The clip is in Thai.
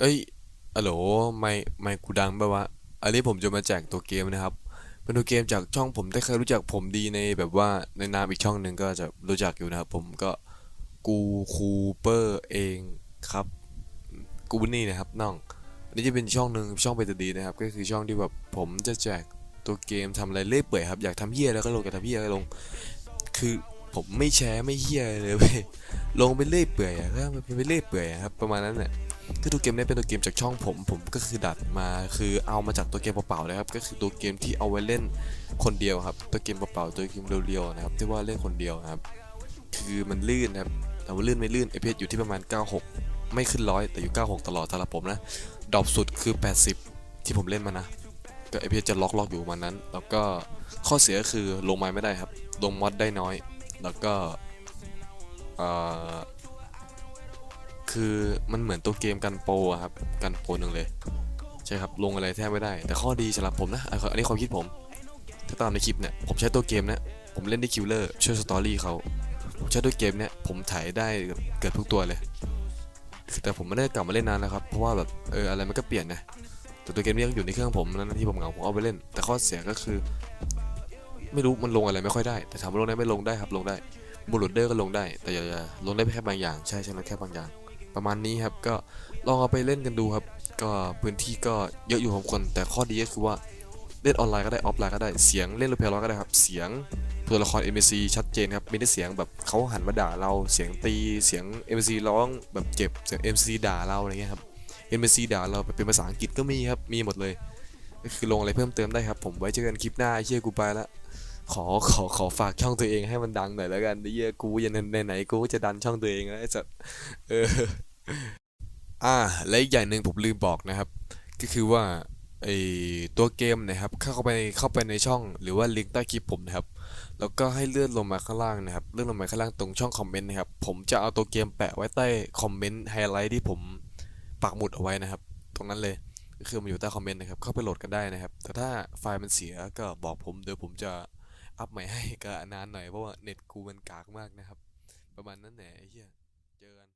เอ้ยอะโหลไม่ไม่กูดังปะวะ อันนี้ผมจะมาแจกตัวเกมนะครับ เป็นตัวเกมจากช่องผมถ้าเคยรู้จักผมดีในแบบว่าในนามอีกช่องหนึ่งก็จะรู้จักอยู่นะครับผมก็กูคูเปอร์เองครับ กูนี่นะครับน้อง อันนี้จะเป็นช่องหนึ่งช่องเป็นตัวดีนะครับ ก็คือช่องที่แบบผมจะแจกตัวเกมทำอะไรเล่เปื่อยครับอยากทำเฮียแล้วก็ลงอยากทำเฮียก็ลง คือผมไม่แชร์ไม่เฮียเลยเว้ยลงไปเล่เปื่อยอะก็นเป็นไปเล่เปื่อยครับประมาณนั้นแหละ คือตัวเกมนี้เป็นตัวเกมจากช่องผม ผมก็คือดัดมาคือเอามาจากตัวเกมเปล่าๆเลยครับก็คือตัวเกมที่เอาไว้เล่นคนเดียวครับ ตัวเกมเปล่าๆตัวเกมเรียวๆนะครับที่ว่าเล่นคนเดียวครับ คือมันลื่นครับแต่ว่าลื่นไม่ลื่น FPS อยู่ที่ประมาณ 96 ไม่ขึ้นร้อยแต่อยู่ 96 ตลอดสำหรับผมนะดรอปสุดคือ 80 ที่ผมเล่นมานะก็ FPS จะล็อกล็อกอยู่ประมาณนั้น แล้วก็ข้อเสียก็คือลงไม้ไม่ได้ครับ ลงมอดได้น้อย แล้วก็อ่อ คือมันเหมือนตัวเกมกันโปรครับกันโปรหนึ่งเลย ใช่ครับลงอะไรแทบไม่ได้ แต่ข้อดีสำหรับผมนะอันนี้ความคิดผม ถ้าตามในคลิปเนี่ยผมใช้ตัวเกมเนี่ยผมเล่นได้คิลเลอร์ช่วยสตอรี่เขาผมใช้ตัวเกมเนี่ยผมถ่ายได้เกือบทุกตัวเลยแต่ผมไม่ได้กลับมาเล่นนานแล้วครับเพราะว่าแบบเอออะไรมันก็เปลี่ยนนะแต่ตัวเกมนี้ยังอยู่ในเครื่องผมนั่นที่ผมเหงาผมเอาไปเล่น แต่ข้อเสียก็คือ ไม่รู้มันลงอะไรไม่ค่อยได้ แต่ถามว่าลงได้ไม่ลงได้ครับลงได้บูลเดอร์ก็ลงได้ แต่อย่าอย่าลงได้แค่บางอย่าง ใช่ใช่มันแค่บางอย่าง ประมาณนี้ครับ ก็ลองเอาไปเล่นกันดูครับ ก็พื้นที่ก็เยอะอยู่ของคน แต่ข้อดีก็คือว่าเล่นออนไลน์ก็ได้ออฟไลน์ก็ได้เสียงเล่นรูปเพลย์ร้อก็ได้ครับ เสียงตัวละคร NPC ชัดเจนครับไม่ได้เสียงแบบเขาหันมาด่าเราเสียงตีเสียง NPC ร้องแบบเจ็บเสียง NPC ด่าเราอะไรเงี้ยครับ NPC ด่าเราเป็นภาษาอังกฤษก็มีครับมีหมดเลยก็คือลงอะไรเพิ่มเติมได้ครับผมไว้เจอกันคลิปหน้าเชี่ยกูไปละขอขอขอฝากช่องตัวเองให้มันดังหน่อยแล้วกันเหี้ยกูยันในไหนๆกูก็จะดันช่องตัวเองแล้วไอ้สัสเออ อ่าและอีกอย่างหนึ่งผมลืมบอกนะครับ ก็คือว่าไอตัวเกมนะครับเข้าไปเข้าไปในช่องหรือว่าลิงก์ใต้คลิปผมนะครับ แล้วก็ให้เลื่อนลงมาข้างล่างนะครับเลื่อนลงมาข้างล่างตรงช่องคอมเมนต์นะครับผมจะเอาตัวเกมแปะไว้ใต้คอมเมนต์ไฮไลท์ที่ผมปักหมุดเอาไว้นะครับ ตรงนั้นเลยก็คือมันอยู่ใต้คอมเมนต์นะครับเข้าไปโหลดกันได้นะครับ แต่ถ้าไฟล์มันเสียก็บอกผมเดี๋ยวผมจะอัพใหม่ให้ก็นานหน่อยเพราะว่าเน็ตกูมันกากมากนะครับ ประมาณนั้นแหละไอ้เหี้ยเจอกัน